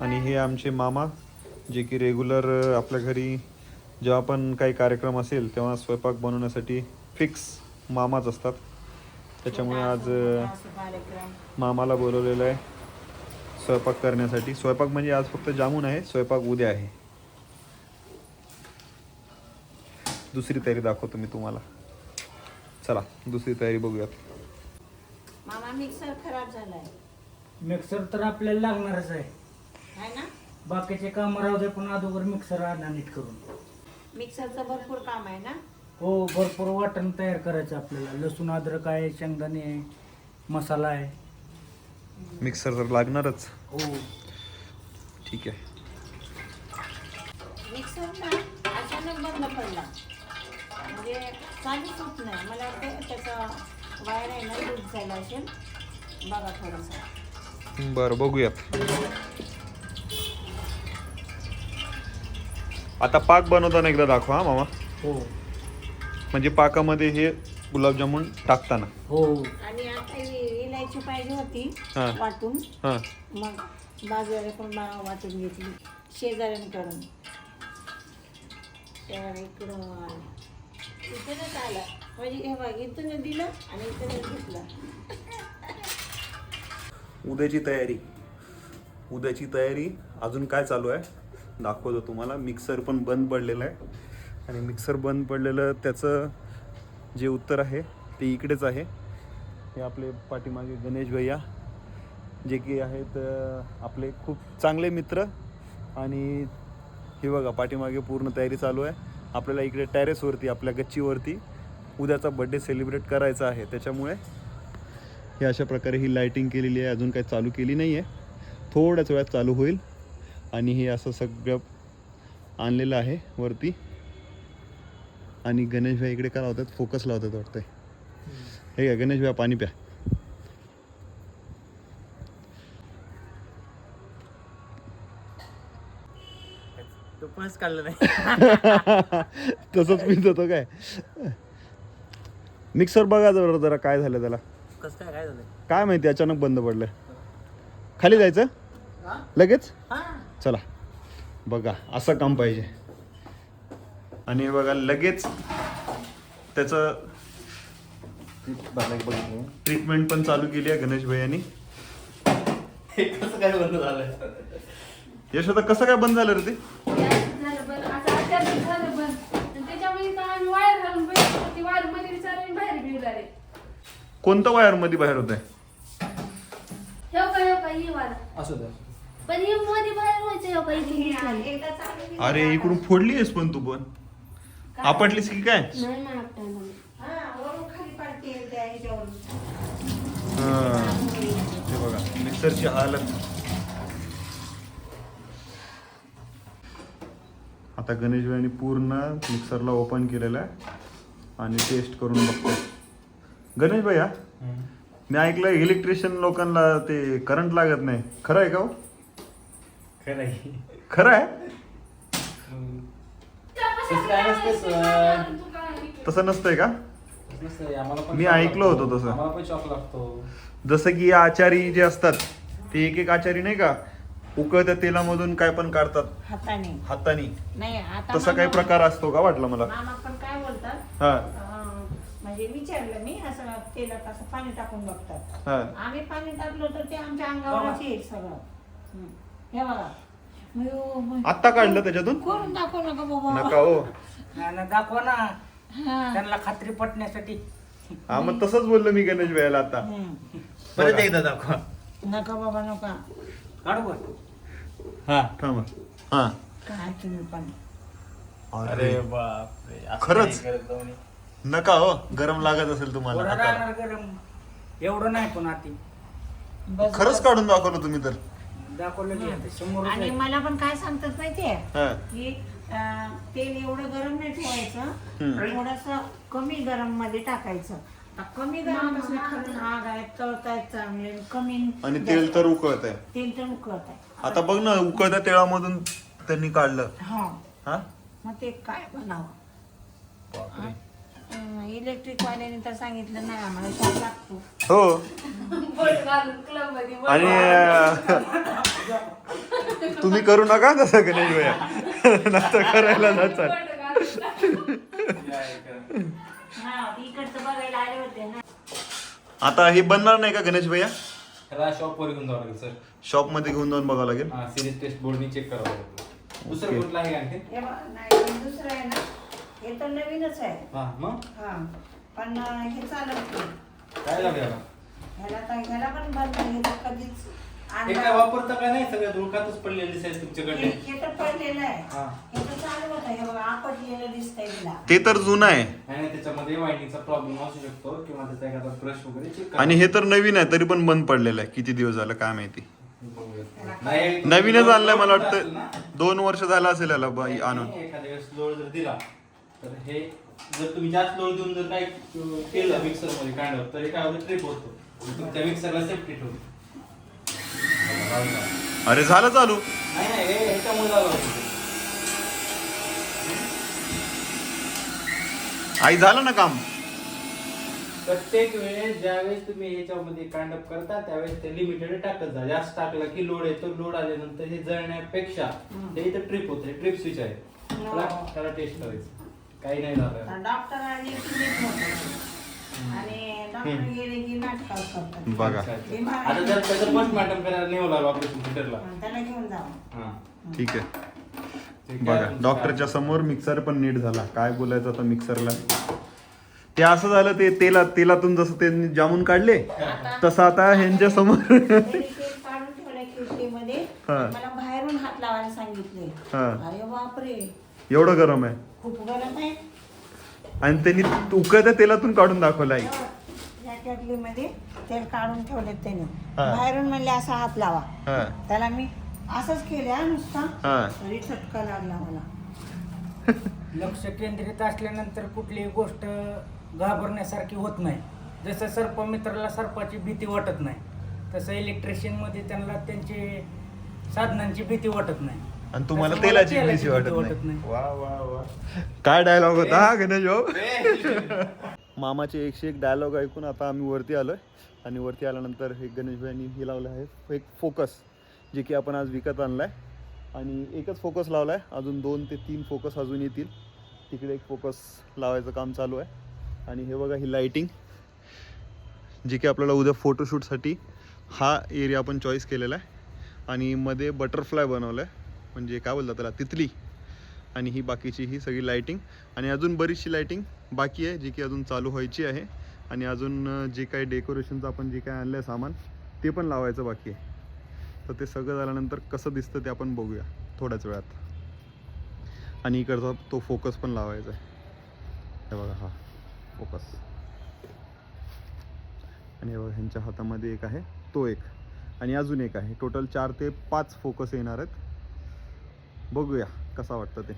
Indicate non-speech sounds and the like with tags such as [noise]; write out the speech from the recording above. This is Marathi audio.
आणि हे आमचे मामा जे की रेग्युलर आपल्या घरी जेव्हा पण काही कार्यक्रम असेल तेव्हा स्वयंपाक बनवण्यासाठी फिक्स मामाच असतात. त्याच्यामुळे आज मामाला बोलवलेलं आहे स्वयंपाक करण्यासाठी. स्वयंपाक म्हणजे आज फक्त जामून आहे स्वयंपाक उद्या आहे. दुसरी तयारी दाखवतो मी तुम्हाला. चला दुसरी तयारी बघूयात. मामा मिक्सर खराब झालाय. मिक्सर तर आपल्याला लागणारच आहे. है ना? बाकीचे काम राहू दे पण अगोदर मिक्सर आणा नीट करून. मिक्सरचं भरपूर काम आहे ना? हो भरपूर वाटण तयार करायचं आपल्याला. लसूण अद्रक आहे शेंगदाणे आहे मसाला आहे. मिक्सर तर लागणारच. हो. ठीक आहे. मिक्सर ना अचानक बंद पडला. म्हणजे चालूच होत नाही. मला वाटतं त्याचा वायर आहे ना लूज झाला असेल. बघा थोडंसं. बरं बघूयात आता पाक बनवताना एकदा दाखवा हा मामा. हो. म्हणजे पाकामध्ये हे गुलाबजामुन टाकताना. हो. आणि इलायची पाहिजे होती हा. वाटून. हां. मग बाजूला पण मा- वाटून घेतली. शेजाऱ्यांकडून तर इकडं इथूनच आलं. म्हणजे हे बघ इथून दिलं आणि इथूनच घेतलं. उद्याची तयारी. उद्याची तयारी अजून काय चालू आहे? दाखवतो तुम्हाला. मिक्सर पण बंद पडलेलं आहे. आणि मिक्सर बंद पडलेलं त्याचं जे उत्तर आहे ते इकडेच आहे. हे आपले पाठीमागे गणेश भैया जे की आहेत आपले खूप चांगले मित्र. आणि हे बघा पाठीमागे पूर्ण तयारी चालू आहे. आपल्याला इकडे टॅरेसवरती आपल्या गच्चीवरती उद्याचा बड्डे सेलिब्रेट करायचा आहे. त्याच्यामुळे हे अशा प्रकारे ही लाइटिंग केलेली आहे. अजून काही चालू केली नाही आहे थोड्याच वेळात चालू होईल. आणि हे असं सगळं आणलेलं आहे वरती. आणि गणेश भाई इकडे काय लावतात? फोकस लावतात वाटतंय. हे घ्या गणेश भाई पाणी प्या. तो पणच काढलं नाही. [laughs] तसंच पित होतो काय? मिक्सर बघा जरा जरा काय झालं त्याला. कसं काय काय झालं काय माहिती अचानक बंद पडलंय. खाली जायचं? लगेच? चला. बघा असं काम पाहिजे. आणि हे बघा लगेच त्याचं ट्रीटमेंट पण चालू केली आहे गणेश भैयांनी कसं काय बंद झालं यशोदा कसं काय बंद झालं रे ते? त्याच्यामुळे तर आम्ही वायर घालून बाहेर घेऊन आले कोणतं वायरमध्ये बाहेर होत आहे हे हे ही असं द्या पण ही मध्ये बाहेर व्हायचं हे. अरे इकडून फोडली आहेस पण तू पण आपटलीस की काय. हा. हा. हे बघा मिक्सरची हालत आता गणेश भाईने पूर्ण मिक्सरला ओपन केलेलं आहे आणि टेस्ट करून बघतो गणेश भैया मी ऐकलं इलेक्ट्रिशियन लोकांना ते करंट लागत नाही. खरं आहे का हो? खरं आहे. खरं आहे? तसं नसतंय का? नसतं, आम्हाला पण मी ऐकलं. होतं तसं. आम्हाला पण शॉक लागतो. जसं की या आचारी जे असतात ते एक एक आचारी नाही का? उकळत्या तेलामधून काय पण काढतात. हाताने. हाताने. नाही आता तसा काही प्रकार असतो का वाटलं मला? मामा पण काय बोलतात? हा. अं, म्हणजे विचारलं मी असं तेलात असं पाणी टाकून बघतात. हा. आम्ही पाणी टाकलं तर ते आमच्या अंगावरच येईल सगळं. हं. हे बघा. आत्ता काढलं त्याच्यातून? करून दाखव नका बाबा. नका हो. ना ना, दाखवा ना. हा. त्यांना खात्री पटण्यासाठी. हा मग तसंच बोललो मी गणेश भैयाला आता. हं. परत एकदा दाखवा. नका बाबा नका. काढू का? हा थांबा. हा. काय तुम्ही पण. अरे. बापरे असं खरंच? नाही करत. नका हो गरम लागत असेल तुम्हाला. थोडं हाताला. राहणार गरम. एवढं नाही पण आती. बस खरंच काढून दाखवलं तुम्ही तर. दाखवलं की आता समोर आणि मला पण काय सांगतात माहितीये? हा. की अं, तेल एवढं गरम नाही ठेवायचं. थोडस कमी गरममध्ये टाकायचं. आता कमी गरम कसं आग आहे तळतायत चांगले कमी आणि तेल तर उकळत आहे. तेल तर उकळत आहे. आता बघ ना उकळत्या तेळामधून त्यांनी काढलं. हा. हा? मग ते काय बनावं? इलेक्ट्रिक वाल्याने तर सांगितलं नाही आम्हाला शॉक लागतो. हो. आणि अं, तुम्ही करू नका तसं गणेश भैया. नसतं करायला जातात. हा इकडचं बघायला आले होते ना. आता हे बनणार नाही का गणेश भैया? त्याला शॉपवर घेऊन जावं लागेल सर शॉपमध्ये घेऊन जाऊन बघावं लागेल. हा सिरीज टेस्ट बोर्डनी चेक करावं लागेल. दुसरं कुठलं आहे का आणखी हे बघ, नाही दुसरं आहे ना. हे तर नवीनच आहे. हा मग? हा पण हे चालत नाही. काय झालं याला? ह्याला तर ह्याला पण बंद नाही हे तर कधीच हे काय आणलं. वापरता का नाही? सगळ्या धुळकातच पडलेले दिसायला तुमच्याकडे. हे हे तर पडलेलं आहे. हा. हे तर चालू होतं. हे बघा आपटलेलं दिसतंय तिला. ते तर जुनं आहे. आणि त्याच्यामध्ये वायनिंगचा प्रॉब्लेम असू शकतो किंवा त्याचा एखादा ब्रश वगैरे चेक आणि हे तर नवीन आहे तरी पण बंद पडलेलं आहे. किती दिवस झालं काय माहिती? नाही नवीनच आणलंय मला असेल ना, वाटतं दोन वर्ष झालं असेल याला बाई आणून. एखाद्या वेळेस जर दिला तर हे जर तुम्ही जास्त लोड देऊन जर काय केलं मिक्सरमध्ये कांडव तर हे काय होतं? ट्रिप होतो. तुमच्या मिक्सरला सेफ्टी ठेवतो अरे झालं चालू. नाही नाही हे ह्याच्यामुळे झालं होतं. आई झालं ना काम? प्रत्येक वेळेस ज्यावेळेस तुम्ही ह्याच्यामध्ये कांडप करता त्यावेळेस ते लिमिटेड टाकत जा. जास्त टाकलं की लोड येतो लोड आल्यानंतर हे जळण्यापेक्षा ते इथं ट्रिप होतं. ट्रिप स्विच आहे. त्याला त्याला टेस्ट करायचं. काही नाही झालं. डॉक्टर होतं. आणि डॉक्टर गेले की करतात. बघा. आता जर त्याचं पोस्टमॉर्टम करायला नाही लागलो ऑपरेशन थिएटरला त्याला घेऊन जावं. हा. ठीक आहे. ते काय बघा तुमचं डॉक्टरच्या समोर मिक्सर पण नीट झाला. काय बोलायचं आता मिक्सरला ते असं झालं ते तेला तेलातून जसं ते जामून काढले तसं आता ह्यांच्या समोर त्यांनी तेल काढून ठेवलंय खिडकीमध्ये. हा. मला बाहेरून हात लावायला सांगितले. हा. अरे बापरे. एवढं गरम आहे. खूप गरम आहे. आणि त्यांनी उकळत्या तेलातून काढून दाखवलं आई. या केटलीमध्ये तेल काढून ठेवले त्याने. हा. बाहेरून म्हणले असा हात लावा. हा. त्याला मी असंच केलं हा नुसता. हा. तरी चटका लागला मला. [laughs] लक्ष केंद्रित असल्यानंतर कुठलीही गोष्ट घाबरण्यासारखी होत नाही. जसं सर्पमित्राला सर्पाची भीती वाटत नाही तसं इलेक्ट्रिशियनमध्ये त्यांना त्यांची साधनांची भीती वाटत नाही. आणि तुम्हाला तसं मला तेलाची तेलाची भीती भीती वाटत वाटत नाही. नाही. वा वा वा. काय डायलॉग होता हा गणेश भाऊ? [laughs] मामाचे एकशे एक डायलॉग ऐकून आता आम्ही वरती आलोय. आणि वरती आल्यानंतर हे गणेश भाईंनी हे लावलं आहे एक फोकस जे की आपण आज विकत आणलाय. आणि एकच फोकस लावलाय अजून दोन ते तीन फोकस अजून येतील. तिकडे एक फोकस लावायचं काम चालू आहे. आणि हे बघा ही लाइटिंग जे की आपल्याला उद्या फोटोशूटसाठी हा एरिया आपण चॉईस केलेला आहे. आणि मध्ये बटरफ्लाय बनवलं आहे म्हणजे काय बोलतात त्याला तितली. आणि ही बाकीची ही सगळी लाईटिंग आणि अजून बरीचशी लायटिंग बाकी आहे जी की अजून चालू व्हायची आहे. आणि अजून जे काही डेकोरेशनचं आपण जे काय आणलं आहे सामान ते पण लावायचं बाकी आहे. तर ते सगळं झाल्यानंतर कसं दिसतं ते आपण बघूया थोड्याच वेळात. आणि इकडचा तो फोकस पण लावायचा आहे. हे बघा हा फोकस आणि हे बघा ह्यांच्या हातामध्ये एक आहे तो एक. आणि अजून एक आहे. टोटल चार ते पाच फोकस येणार आहेत. बघूया कसा वाटतं ते.